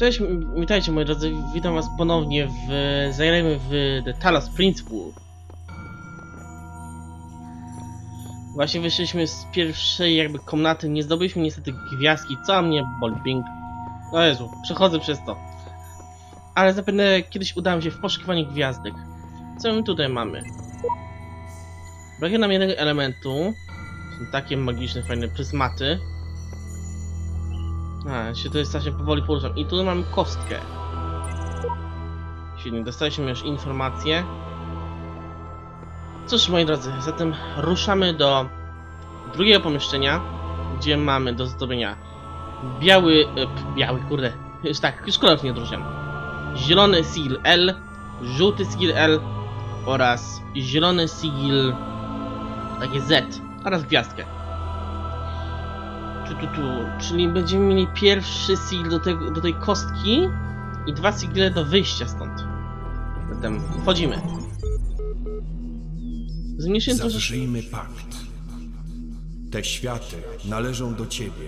Cześć, witajcie moi drodzy, witam was ponownie w... Zagrajmy w The Talos Principle. Właśnie wyszliśmy z pierwszej jakby komnaty, nie zdobyliśmy niestety gwiazdki, co mnie boli ping. O Jezu, przechodzę przez to. Ale zapewne kiedyś uda mi się w poszukiwaniu gwiazdek. Co my tutaj mamy? Brakuje nam jednego elementu. Są takie magiczne, fajne pryzmaty. A, się to strasznie powoli poruszam. I tu mamy kostkę. Świetnie, dostaliśmy już informację. Cóż, moi drodzy, zatem ruszamy do drugiego pomieszczenia, gdzie mamy do zdobyenia biały, e, biały, kurde, już tak, już kolor nie odróżniam. Zielony sigil L, żółty sigil L oraz zielony sigil takie Z oraz gwiazdkę. Tu, tu, tu. Czyli będziemy mieli pierwszy sigil do, tego, do tej kostki i dwa sigle do wyjścia stąd. Zatem wchodzimy. Zmniejszymy troszeczkę. Zawrzyjmy pakt. Te światy należą do Ciebie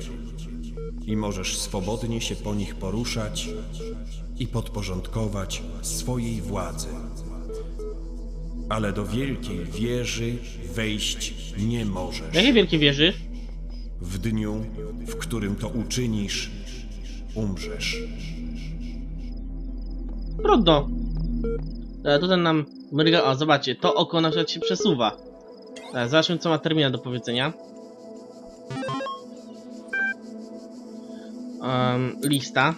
i możesz swobodnie się po nich poruszać i podporządkować swojej władzy. Ale do wielkiej wieży wejść nie możesz. Jakie wielkie wieży? W dniu, w którym to uczynisz, umrzesz. Trudno. E, tutaj nam mryga. O, zobaczcie, to oko na przykład się przesuwa. E, zobaczmy, co ma terminal do powiedzenia. Em, lista.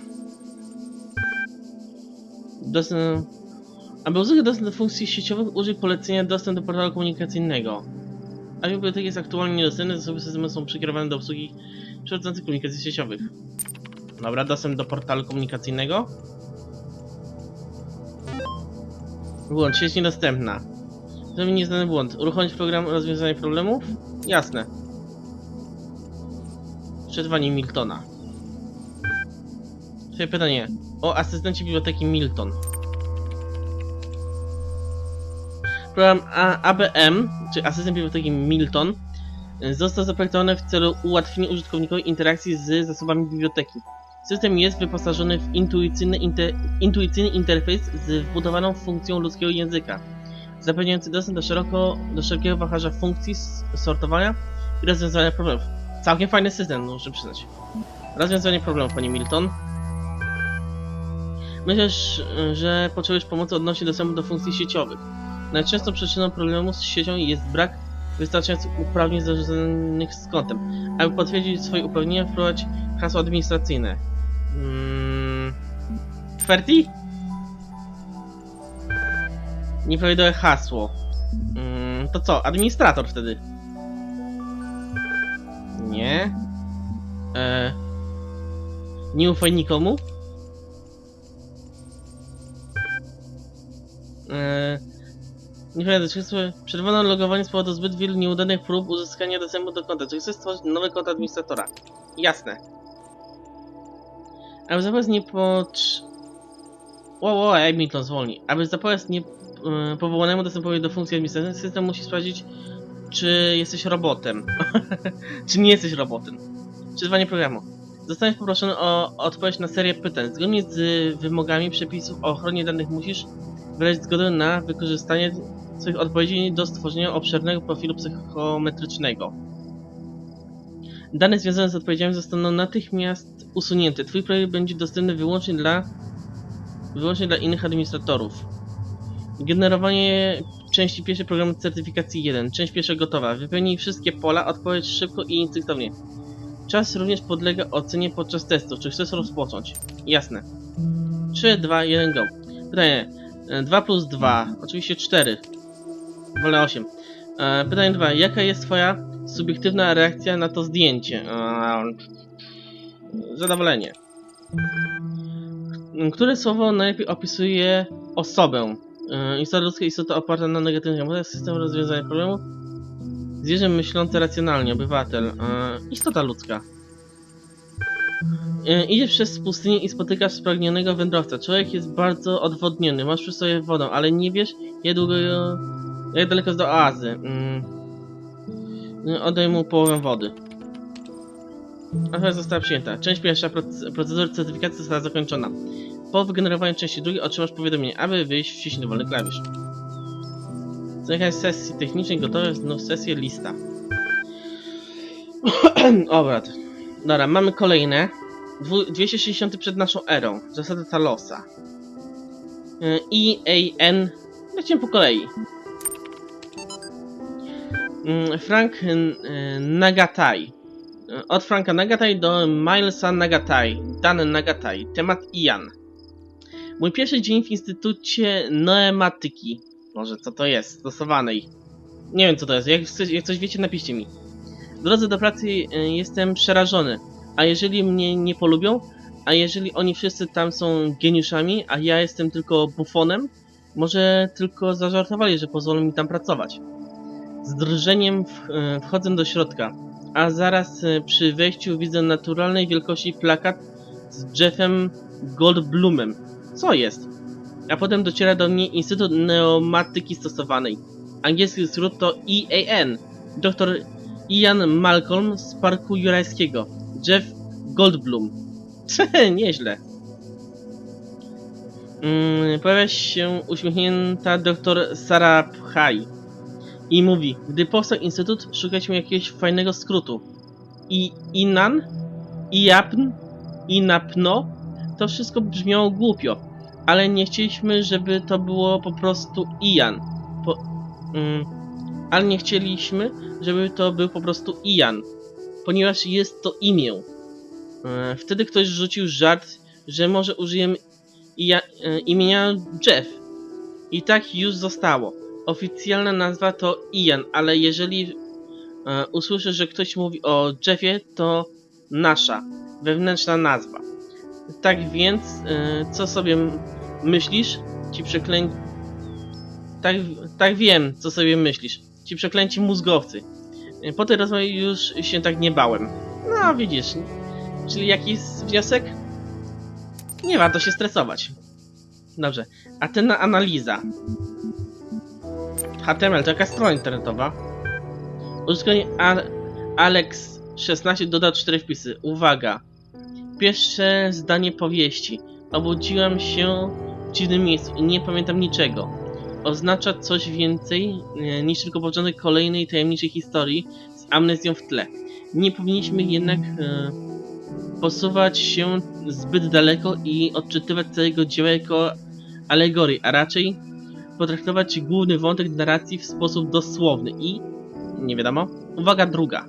Dostęp. Aby uzyskać dostęp do funkcji sieciowych, użyj polecenia dostęp do portalu komunikacyjnego. A biblioteki jest aktualnie niedostępne, zasoby systemu są przekierowane do obsługi przechodzących komunikacji sieciowych. Dobra, dostęp do portalu komunikacyjnego. Błąd, sieć niedostępna. Mi nieznany błąd. Uruchomić program rozwiązania problemów? Jasne. Przetrwanie Miltona. Twoje pytanie. O asystencie biblioteki Milton. Program ABM, czy asystent biblioteki Milton, został zaprojektowany w celu ułatwienia użytkownikowi interakcji z zasobami biblioteki. System jest wyposażony w intuicyjny, inter, intuicyjny interfejs z wbudowaną funkcją ludzkiego języka, zapewniający dostęp do, szeroko, do szerokiego wachlarza funkcji, sortowania i rozwiązywania problemów. Całkiem fajny system, muszę przyznać. Rozwiązanie problemów, panie Milton. Myślisz, że potrzebujesz pomocy odnośnie dostępu do funkcji sieciowych. Najczęstszą przyczyną problemu z siecią jest brak wystarczających uprawnień związanych z kontem. Aby potwierdzić swoje uprawnienia, wprowadź hasło administracyjne. Mm, Ferti? Nieprawidłowe hasło. Mm, to co? Administrator wtedy. Nie. E, nie ufaj nikomu. E, nie chcę... Przerwano logowanie z powodu zbyt wielu nieudanych prób uzyskania dostępu do konta. Czy chcesz stworzyć nowy kont administratora? Jasne. Aby zapobiec nie pocz... Wow, wow, jak mi to zwolni. Aby zapobiec nie e, powołanemu dostępowi do funkcji administracyjnej, system musi sprawdzić, czy jesteś robotem. czy nie jesteś robotem. Przetrwanie programu. Zostaniesz poproszony o odpowiedź na serię pytań. Zgodnie z wymogami przepisów o ochronie danych musisz wyrazić zgodę na wykorzystanie swoich odpowiedzi do stworzenia obszernego profilu psychometrycznego. Dane związane z odpowiedziami zostaną natychmiast usunięte. Twój projekt będzie dostępny wyłącznie dla wyłącznie dla innych administratorów. Generowanie części pierwszej programu certyfikacji 1. Część pierwsza gotowa. Wypełnij wszystkie pola, odpowiedź szybko i instynktownie. Czas również podlega ocenie podczas testu. Czy chcesz rozpocząć? Jasne. 3, 2, 1, go. Pytanie. E, 2 plus 2. Oczywiście 4. Wolę 8. E, Pytanie 2. Jaka jest twoja subiektywna reakcja na to zdjęcie? E, Zadowolenie. Które słowo najlepiej opisuje osobę? E, Istota ludzka, istota oparta na negatywnych emocjach, system rozwiązania problemu. Zwierzę myślące racjonalnie, obywatel. E, Istota ludzka. E, Idziesz przez pustynię i spotykasz spragnionego wędrowca. Człowiek jest bardzo odwodniony, masz przy sobie wodę, ale nie wiesz, jak długo, jak daleko jest do oazy. Mm. Oddaj mu połowę wody. Afera została przyjęta. Część pierwsza proc- procedury certyfikacji została zakończona. Po wygenerowaniu części drugiej otrzymasz powiadomienie, aby wyjść wciśnij dowolny klawisz. Zamykanie sesji technicznej gotowe, znów sesję, lista. Obrad. Dobra, mamy kolejne. Dwu- 260 przed naszą erą. Zasada Talosa. Y, I, A, N. Lecimy po kolei. Mm, Frank y, Nagatai. Od Franka Nagatai do Milesa Nagatai. Dan Nagatai. Temat Ian. Mój pierwszy dzień w Instytucie Noematyki. Może co to jest? Stosowanej. Nie wiem co to jest. Jak, coś- jak coś wiecie, napiszcie mi. W drodze do pracy y, jestem przerażony. A jeżeli mnie nie polubią? A jeżeli oni wszyscy tam są geniuszami, a ja jestem tylko bufonem? Może tylko zażartowali, że pozwolą mi tam pracować. Z drżeniem e, wchodzę do środka, a zaraz e, przy wejściu widzę naturalnej wielkości plakat z Jeffem Goldblumem. Co jest? A potem dociera do mnie Instytut Neomatyki Stosowanej. Angielski skrót to EAN. Dr Ian Malcolm z Parku Jurajskiego. Jeff Goldblum. Nieźle. Mm, pojawia się uśmiechnięta dr Sara Pchaj i mówi, gdy powstał instytut, szukaliśmy jakiegoś fajnego skrótu. I Inan, Iapn, Inapno, to wszystko brzmiało głupio, ale nie chcieliśmy, żeby to było po prostu Ian. Po, mm, ale nie chcieliśmy, żeby to był po prostu Ian, ponieważ jest to imię. E, Wtedy ktoś rzucił żart, że może użyjemy e, imienia Jeff. I tak już zostało. Oficjalna nazwa to Ian, ale jeżeli e, usłyszę, że ktoś mówi o Jeffie, to nasza, wewnętrzna nazwa. Tak więc, e, co sobie myślisz? Ci przeklę... Tak, tak wiem, co sobie myślisz. Ci przeklęci mózgowcy. E, Po tej rozmowie już się tak nie bałem. No, widzisz. Czyli jaki jest wniosek? Nie warto się stresować. Dobrze. A ten analiza. HTML to jaka strona internetowa? Użytkownik Al- Alex16 dodał cztery wpisy. Uwaga. Pierwsze zdanie powieści. Obudziłam się w dziwnym miejscu i nie pamiętam niczego. Oznacza coś więcej e, niż tylko początek kolejnej tajemniczej historii z amnezją w tle. Nie powinniśmy jednak e, posuwać się zbyt daleko i odczytywać całego dzieła jako alegorii, a raczej potraktować główny wątek narracji w sposób dosłowny i nie wiadomo. Uwaga druga.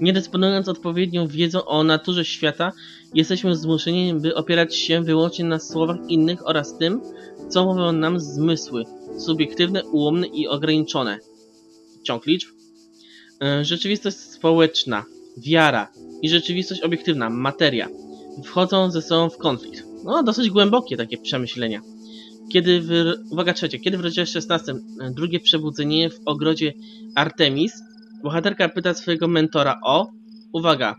Nie dysponując odpowiednią wiedzą o naturze świata, jesteśmy zmuszeni, by opierać się wyłącznie na słowach innych oraz tym, co mówią nam zmysły, subiektywne, ułomne i ograniczone. Ciąg liczb. E, Rzeczywistość społeczna, wiara i rzeczywistość obiektywna, materia, wchodzą ze sobą w konflikt. No, dosyć głębokie takie przemyślenia. Kiedy w, uwaga trzecia, kiedy w rozdziale 16 e, drugie przebudzenie w ogrodzie Artemis, bohaterka pyta swojego mentora o, uwaga,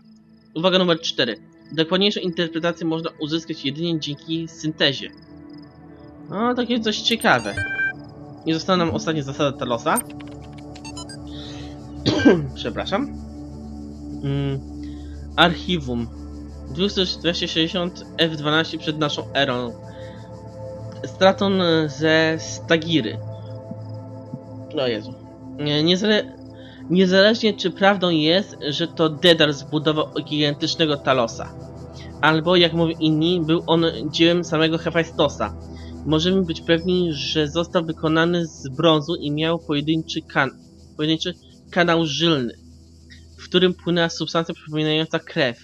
uwaga numer 4. Dokładniejszą interpretację można uzyskać jedynie dzięki syntezie. No, takie coś ciekawe. I została nam ostatnia zasada Talosa. Przepraszam. Mm, archiwum. 260 F12 przed naszą erą. Straton ze Stagiry. O Jezu. Nie, niezale... Niezależnie czy prawdą jest, że to Dedar zbudował gigantycznego Talosa. Albo, jak mówią inni, był on dziełem samego Hefajstosa. Możemy być pewni, że został wykonany z brązu i miał pojedynczy, kan pojedynczy kanał żylny, w którym płynęła substancja przypominająca krew.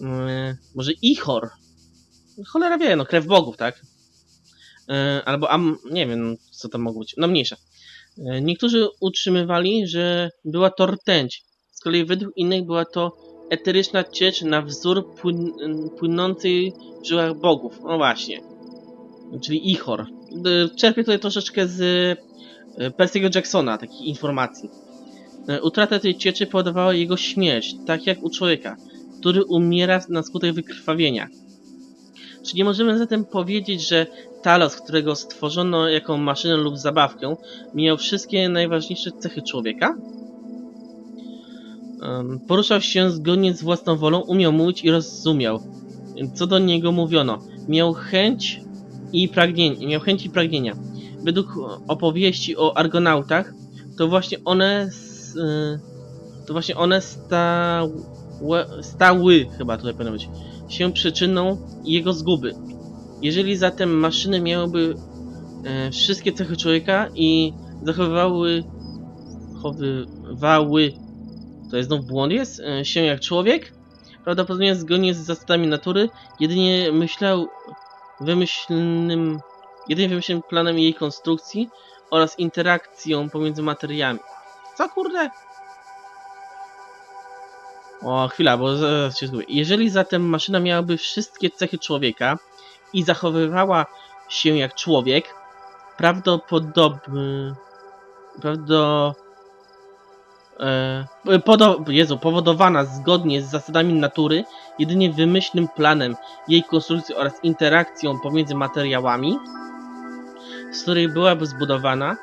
Yy, może ichor? Cholera wie, no krew bogów, tak? Yy, albo am, nie wiem, co to mogło być. No mniejsza. Yy, niektórzy utrzymywali, że była to rtęć. Z kolei według innych była to eteryczna ciecz na wzór płyn, płynącej w żyłach bogów. No właśnie. Czyli ichor. Czerpię tutaj troszeczkę z yy, Percy'ego Jacksona, takich informacji. Utrata tej cieczy powodowała jego śmierć, tak jak u człowieka, który umiera na skutek wykrwawienia. Czy nie możemy zatem powiedzieć, że Talos, którego stworzono jako maszynę lub zabawkę, miał wszystkie najważniejsze cechy człowieka? Poruszał się zgodnie z własną wolą, umiał mówić i rozumiał. Co do niego mówiono, miał chęć i pragnienie, miał chęć i pragnienia. Według opowieści o argonautach, to właśnie one, y, to właśnie one stały, stały, chyba tutaj powinno być, się przyczyną jego zguby. Jeżeli zatem maszyny miałyby e, wszystkie cechy człowieka i zachowywały, chowywały, to jest znów błąd jest, e, się jak człowiek, prawdopodobnie zgodnie z zasadami natury, jedynie myślał wymyślnym, jedynie wymyślnym planem jej konstrukcji oraz interakcją pomiędzy materiami. Co kurde? O, chwila, bo zaraz się zgubię. Jeżeli zatem maszyna miałaby wszystkie cechy człowieka i zachowywała się jak człowiek, prawdopodobnie... Prawdo... E, podo, Jezu, powodowana zgodnie z zasadami natury, jedynie wymyślnym planem jej konstrukcji oraz interakcją pomiędzy materiałami, z której byłaby zbudowana,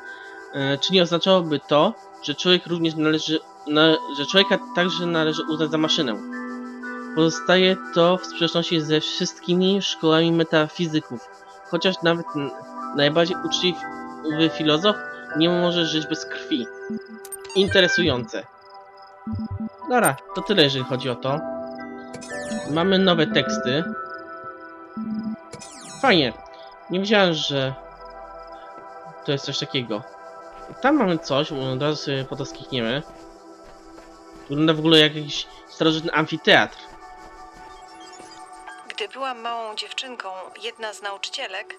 e, czy nie oznaczałoby to, że człowiek również należy, że człowieka także należy uznać za maszynę. Pozostaje to w sprzeczności ze wszystkimi szkołami metafizyków, chociaż nawet najbardziej uczciwy filozof nie może żyć bez krwi. Interesujące. Dobra, to tyle jeżeli chodzi o to. Mamy nowe teksty. Fajnie. Nie wiedziałem, że to jest coś takiego. Tam mamy coś, od razu sobie po to skikniemy. Wygląda w ogóle jak jakiś starożytny amfiteatr. Gdy byłam małą dziewczynką, jedna z nauczycielek,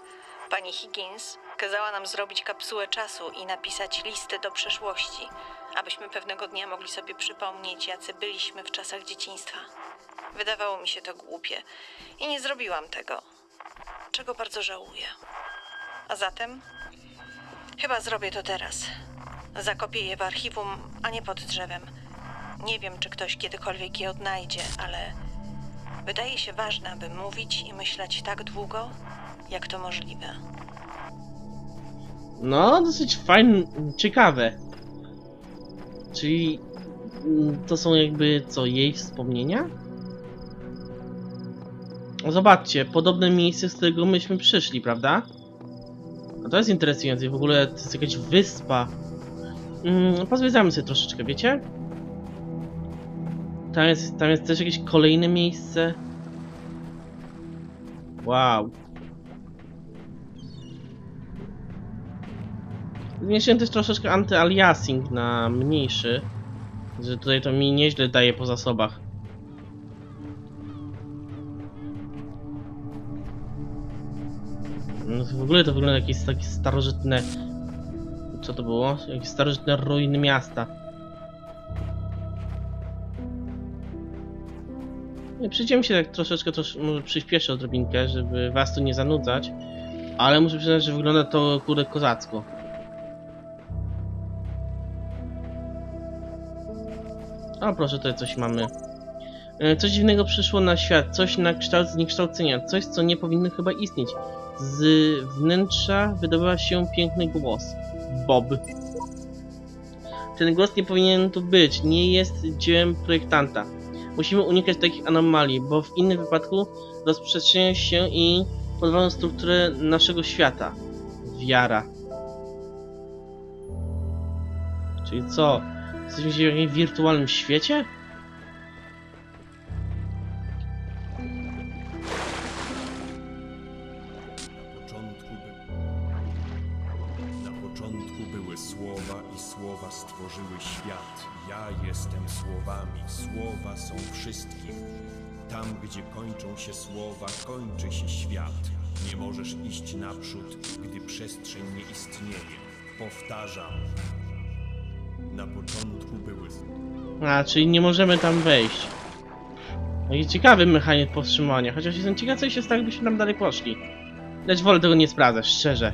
pani Higgins, kazała nam zrobić kapsułę czasu i napisać listy do przeszłości, abyśmy pewnego dnia mogli sobie przypomnieć, jacy byliśmy w czasach dzieciństwa. Wydawało mi się to głupie i nie zrobiłam tego, czego bardzo żałuję. A zatem chyba zrobię to teraz. Zakopię je w archiwum, a nie pod drzewem. Nie wiem, czy ktoś kiedykolwiek je odnajdzie, ale Wydaje się ważne, aby mówić i myśleć tak długo, jak to możliwe. No, dosyć fajne, ciekawe. Czyli mm, to są jakby co, jej wspomnienia? Zobaczcie, podobne miejsce, z którego myśmy przyszli, prawda? No to jest interesujące, w ogóle to jest jakaś wyspa. Mm, pozwiedzamy sobie troszeczkę, wiecie? Tam jest, tam jest też jakieś kolejne miejsce. Wow. Zmniejszyłem też troszeczkę anty-aliasing na mniejszy. Że tutaj to mi nieźle daje po zasobach. No w ogóle to wygląda jakieś takie starożytne... Co to było? Jakieś starożytne ruiny miasta. Przyjdziemy się tak troszeczkę, trosz, może przyspieszę odrobinkę, żeby was tu nie zanudzać. Ale muszę przyznać, że wygląda to kurde kozacko. O proszę, tutaj coś mamy. E, Coś dziwnego przyszło na świat, coś na kształt zniekształcenia, coś co nie powinno chyba istnieć. Z wnętrza wydobywa się piękny głos. Bob. Ten głos nie powinien tu być, nie jest dziełem projektanta. Musimy unikać takich anomalii, bo w innym wypadku rozprzestrzenią się i podwalą strukturę naszego świata. Wiara. Czyli co? Jesteśmy w jakimś wirtualnym świecie? Na początku były słowa i słowa stworzyły świat. Ja jestem słowami, słowa są wszystkim. Tam, gdzie kończą się słowa, kończy się świat. Nie możesz iść naprzód, gdy przestrzeń nie istnieje. Powtarzam. Na początku były... A, czyli nie możemy tam wejść. No i ciekawy mechanizm powstrzymania, chociaż jestem ciekaw co się stało, gdybyśmy tam dalej poszli. Lecz wolę tego nie sprawdzać, szczerze.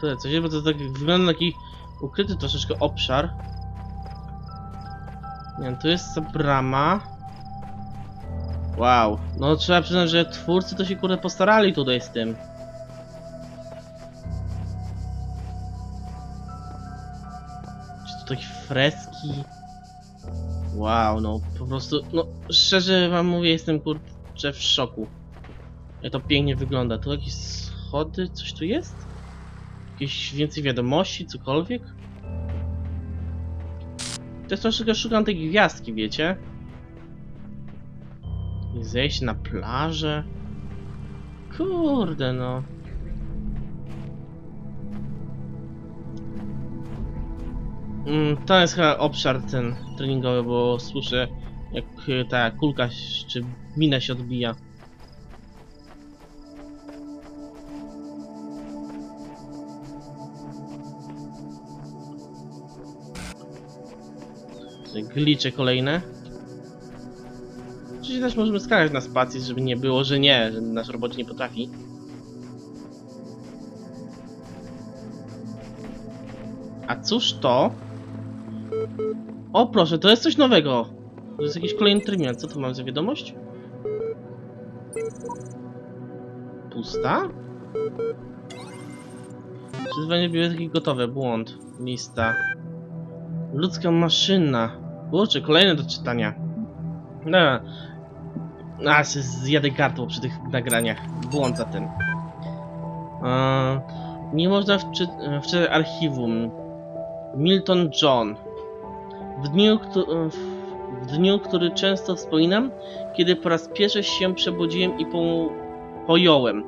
tyle co się, bo to tak wygląda na taki ukryty troszeczkę obszar. Nie wiem, tu jest ta brama. Wow, no trzeba przyznać, że twórcy to się kurde postarali tutaj z tym. Czy tutaj freski? Wow, no po prostu, no szczerze wam mówię, jestem kurczę w szoku. Jak to pięknie wygląda. Tu jakieś schody, coś tu jest? Jakieś więcej wiadomości, cokolwiek? To jest troszeczkę szukam tej gwiazdki, wiecie? I Zejść na plażę. Kurde no. Mm, To jest chyba obszar ten treningowy, bo słyszę jak y, ta kulka czy mina się odbija. Glicze kolejne. Oczywiście też możemy skakać na spację, żeby nie było, że nie, że nasz robot nie potrafi. A cóż to? O proszę, to jest coś nowego. To jest jakiś kolejny terminal. Co tu mam za wiadomość? Pusta? Przyzwanie biblioteki gotowe. Błąd. Lista. Ludzka maszyna. Kurczę, kolejne do czytania. No. A, się zjadę gardło przy tych nagraniach. Błąd za tym. Eee, nie można wczy wczytać archiwum. Milton John. W dniu, w, dniu, który często wspominam, kiedy po raz pierwszy się przebudziłem i po, pojąłem,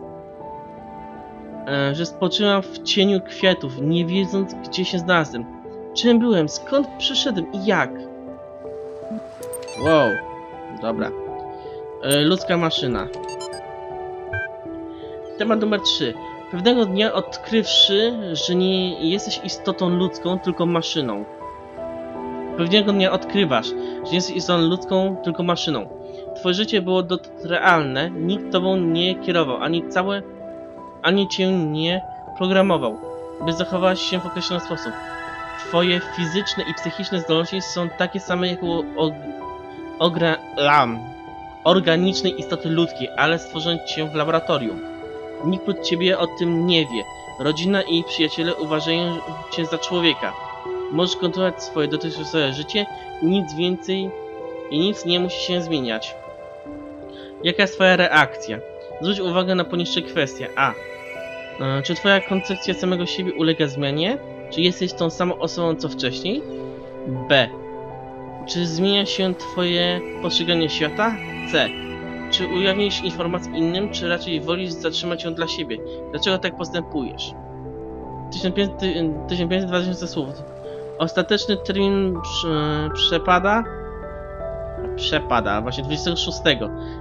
e, że spoczywam w cieniu kwiatów, nie wiedząc, gdzie się znalazłem. Czym byłem, skąd przyszedłem i jak? Wow, dobra. E, ludzka maszyna. Temat numer 3. Pewnego dnia odkrywszy, że nie jesteś istotą ludzką, tylko maszyną. Pewnego dnia odkrywasz, że nie jesteś istotą ludzką, tylko maszyną. Twoje życie było dotąd realne, nikt tobą nie kierował, ani całe, ani cię nie programował, by zachowałaś się w określony sposób. Twoje fizyczne i psychiczne zdolności są takie same jak u ogra, lam, organicznej istoty ludzkiej, ale stworzone cię w laboratorium. Nikt pod ciebie o tym nie wie. Rodzina i przyjaciele uważają cię za człowieka. Możesz kontynuować swoje dotychczasowe życie i nic więcej i nic nie musi się zmieniać. Jaka jest twoja reakcja? Zwróć uwagę na poniższe kwestie. A. E, Czy twoja koncepcja samego siebie ulega zmianie? Czy jesteś tą samą osobą co wcześniej? B. Czy zmienia się twoje postrzeganie świata? C. Czy ujawnisz informację innym, czy raczej wolisz zatrzymać ją dla siebie? Dlaczego tak postępujesz? 1500-2000 słów. Ostateczny termin prze, przepada. Przepada, właśnie 26.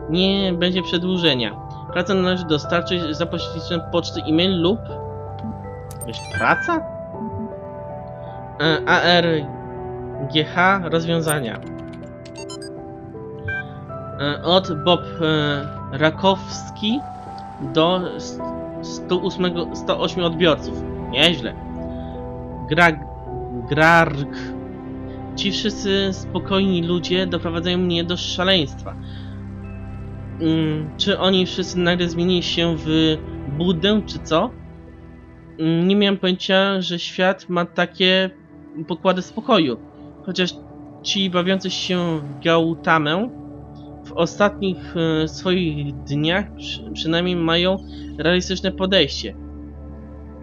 Nie będzie przedłużenia. Praca należy dostarczyć za pośrednictwem poczty e-mail lub. Jakaś praca? E, ARGH rozwiązania. E, Od Bob e, Rakowski do s- 108, 108 odbiorców. Nieźle. Gra, Grarg. Ci wszyscy spokojni ludzie doprowadzają mnie do szaleństwa. Mm, czy oni wszyscy nagle zmienili się w Budę, czy co? Mm, nie miałem pojęcia, że świat ma takie pokłady spokoju. Chociaż ci bawiący się w Gautamę w ostatnich e, swoich dniach przy, przynajmniej mają realistyczne podejście.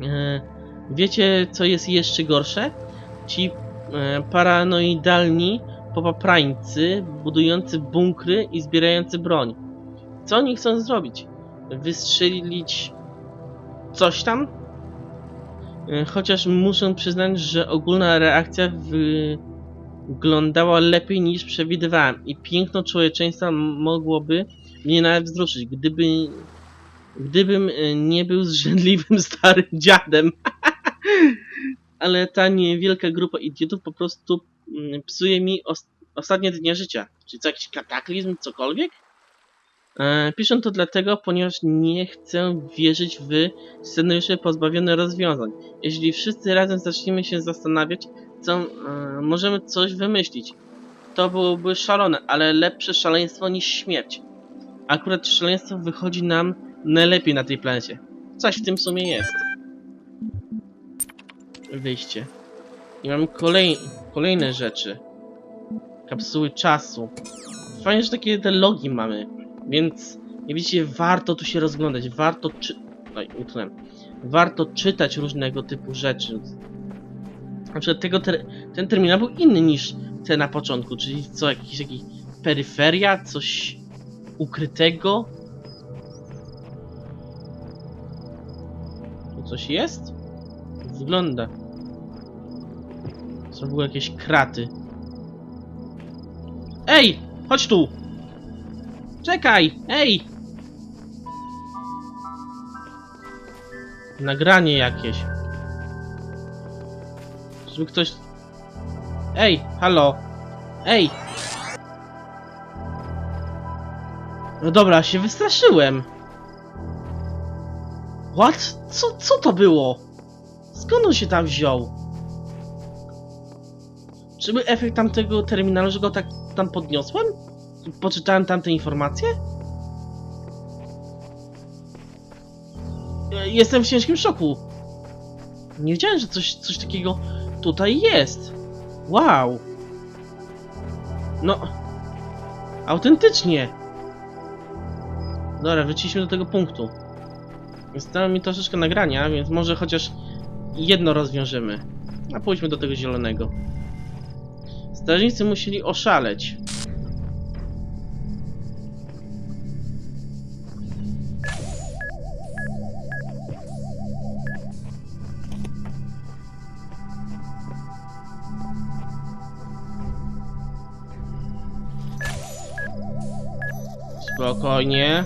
E, wiecie, co jest jeszcze gorsze? Ci e, paranoidalni popaprańcy budujący bunkry i zbierający broń. Co oni chcą zrobić? Wystrzelić coś tam? Chociaż muszę przyznać, że ogólna reakcja wyglądała lepiej niż przewidywałem i piękno człowieczeństwa mogłoby mnie nawet wzruszyć, gdyby gdybym e, nie był zrzędliwym starym dziadem. Ale ta niewielka grupa idiotów po prostu mm, psuje mi os ostatnie dni życia. Czy to jakiś kataklizm, cokolwiek? E, piszę to dlatego, ponieważ nie chcę wierzyć w scenariusze pozbawione rozwiązań. Jeśli wszyscy razem zaczniemy się zastanawiać, co e, możemy coś wymyślić, to byłoby szalone, ale lepsze szaleństwo niż śmierć. Akurat szaleństwo wychodzi nam najlepiej na tej planecie. Coś w tym sumie jest. Wyjście. I mam kolej, kolejne rzeczy. Kapsuły czasu. Fajnie, że takie te logi mamy, więc jak widzicie, warto tu się rozglądać, warto czy... Oj. Warto czytać różnego typu rzeczy. Na przykład tego ter... ten terminal był inny niż ten na początku, czyli co, jakiś taki peryferia, coś ukrytego? Tu coś jest? Wygląda. Są w ogóle jakieś kraty. Ej! Chodź tu! Czekaj! Ej! Nagranie jakieś. Żeby ktoś... Ej! Halo! Ej! No dobra, się wystraszyłem. What? Co, co to było? Skąd on się tam wziął? Czy był efekt tamtego terminalu, że go tak tam podniosłem? Poczytałem tamte informacje? E, Jestem w ciężkim szoku. Nie wiedziałem, że coś, coś takiego tutaj jest. Wow. No. Autentycznie. Dobra, wróciliśmy do tego punktu. Zostało mi troszeczkę nagrania, więc może chociaż jedno rozwiążemy. A pójdźmy do tego zielonego. Strażnicy musieli oszaleć. Spokojnie.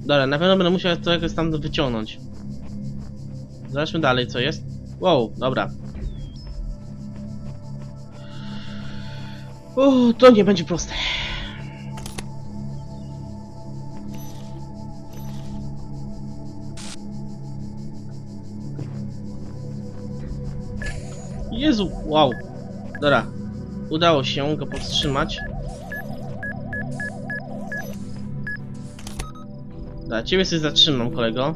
Dobra, na pewno będę musiał to jakoś tam wyciągnąć. Zobaczmy dalej, co jest. Wow, dobra. Uuu, to nie będzie proste. Jezu, wow. Dobra. Udało się go powstrzymać. Dobra, ciebie sobie zatrzymam, kolego.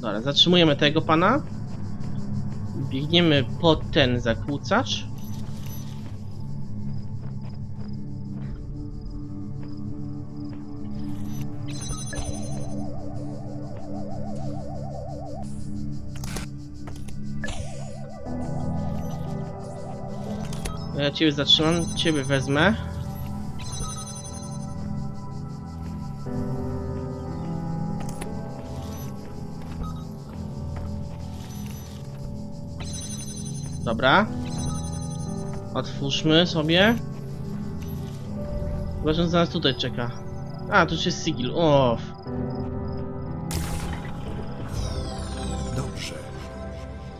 Dobra, zatrzymujemy tego pana. Biegniemy po ten zakłócacz. Ciebie zatrzymam, ciebie wezmę. Dobra. Otwórzmy sobie. Chyba, że zaraz tutaj czeka. A, tu już jest sigil. Dobrze.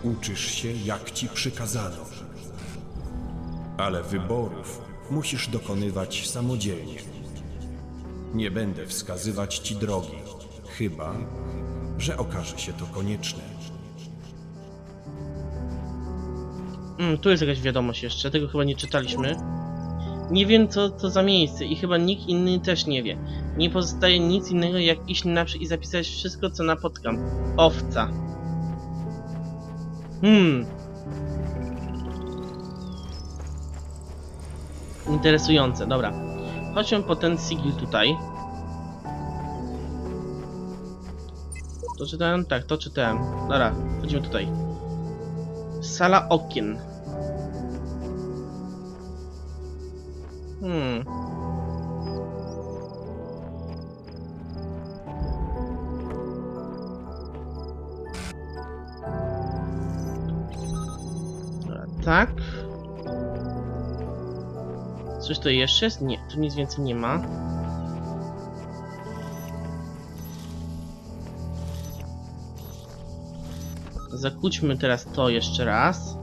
Uczysz się, jak ci przykazano. Ale wyborów musisz dokonywać samodzielnie. Nie będę wskazywać ci drogi, chyba że okaże się to konieczne. Mm, tu jest jakaś wiadomość jeszcze, tego chyba nie czytaliśmy. Nie wiem co to za miejsce i chyba nikt inny też nie wie. Nie pozostaje nic innego jak iść naprzód i zapisać wszystko co napotkam. Owca. Hmm. Interesujące, dobra. Chodźmy po ten sigil tutaj. To czytałem? Tak, to czytałem. Dobra, chodzimy tutaj. Sala okien. Hmm. Tak. Coś to jeszcze jest? Nie, tu nic więcej nie ma. Zakłóćmy teraz to jeszcze raz.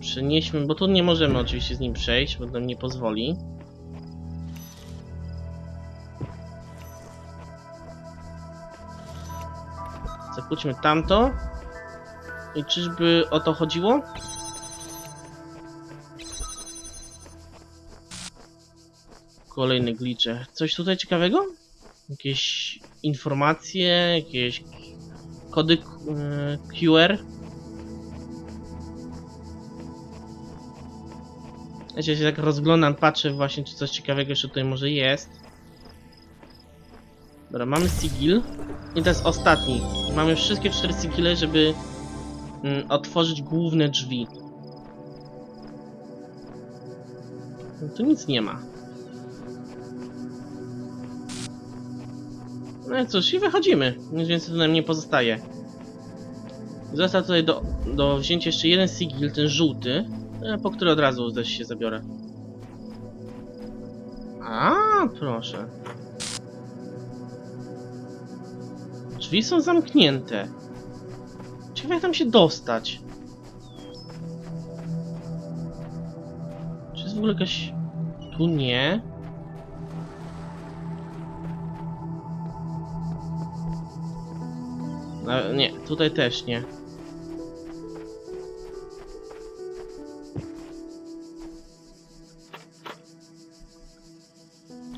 Przenieśmy, bo tu nie możemy oczywiście z nim przejść, bo nam nie pozwoli. Zakłóćmy tamto. I czyżby o to chodziło? Kolejne glicze. Coś tutaj ciekawego? Jakieś informacje, jakieś kody e, QR? Ja się tak rozglądam, patrzę właśnie, czy coś ciekawego jeszcze tutaj może jest. Dobra, mamy sigil. I to jest ostatni. Mamy wszystkie cztery sigile, żeby mm, otworzyć główne drzwi. No tu nic nie ma. No cóż, i wychodzimy. Nic więcej tu nam nie pozostaje. Został tutaj do, do wzięcia jeszcze jeden sigil, ten żółty, e, po który od razu też się zabiorę. A, proszę. Drzwi są zamknięte. Ciekawe jak tam się dostać. Czy jest w ogóle jakaś... Tu nie. No, nie, tutaj też nie.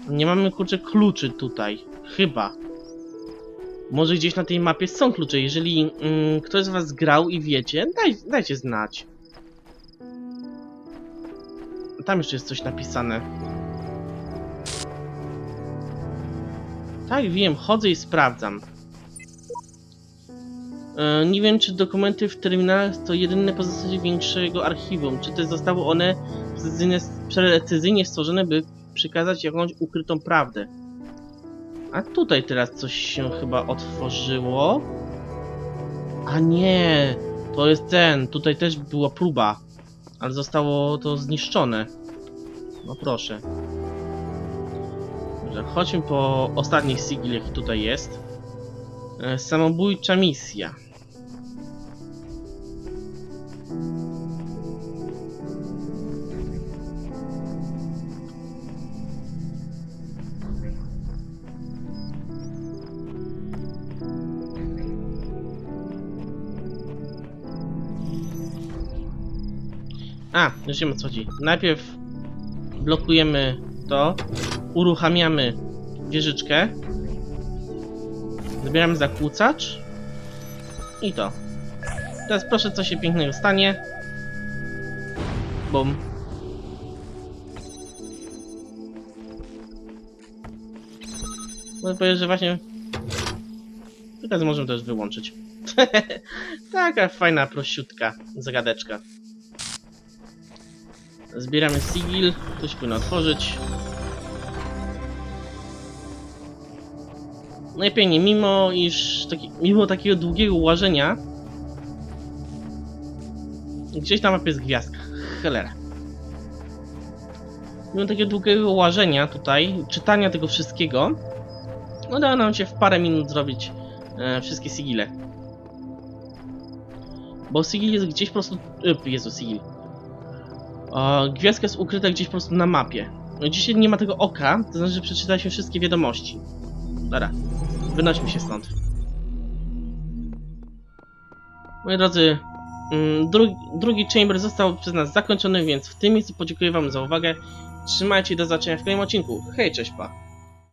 Nie mamy kurczę kluczy tutaj. Chyba. Może gdzieś na tej mapie są klucze. Jeżeli mm, ktoś z was grał i wiecie, daj, dajcie znać. Tam jeszcze jest coś napisane. Tak, wiem, chodzę i sprawdzam. E, nie wiem, czy dokumenty w terminalach to jedyne pozostacie większego archiwum. Czy też zostały one precyzyjnie, stworzone, by przekazać jakąś ukrytą prawdę. A tutaj teraz coś się chyba otworzyło. A nie, to jest ten. Tutaj też była próba, ale zostało to zniszczone. No proszę. Dobrze, chodźmy po ostatnich sigil, jaki tutaj jest. E, Samobójcza misja. A, już wiem o co chodzi. Najpierw blokujemy to, uruchamiamy wieżyczkę, zabieramy zakłócacz i to. Teraz proszę, co się pięknego stanie. Bum. Mogę powiedzieć, że właśnie teraz możemy też wyłączyć. Taka fajna, prościutka zagadeczka. Zbieramy sigil, to się powinno otworzyć. No i pięknie, mimo iż taki, mimo takiego długiego łażenia gdzieś mapie jest gwiazdka. Cholera. Mimo takiego długiego łażenia tutaj, czytania tego wszystkiego, udało nam się w parę minut zrobić e, wszystkie sigile. Bo sigil jest gdzieś po prostu... E, Jezu, sigil. Gwiazdka jest ukryta gdzieś po prostu na mapie. No, Dzisiaj nie ma tego oka, to znaczy, że przeczytaliśmy wszystkie wiadomości. Dobra, wynośmy się stąd. Moi drodzy, mm, drugi, drugi chamber został przez nas zakończony, więc w tym miejscu podziękuję wam za uwagę. Trzymajcie się do zobaczenia w kolejnym odcinku. Hej, cześć, pa!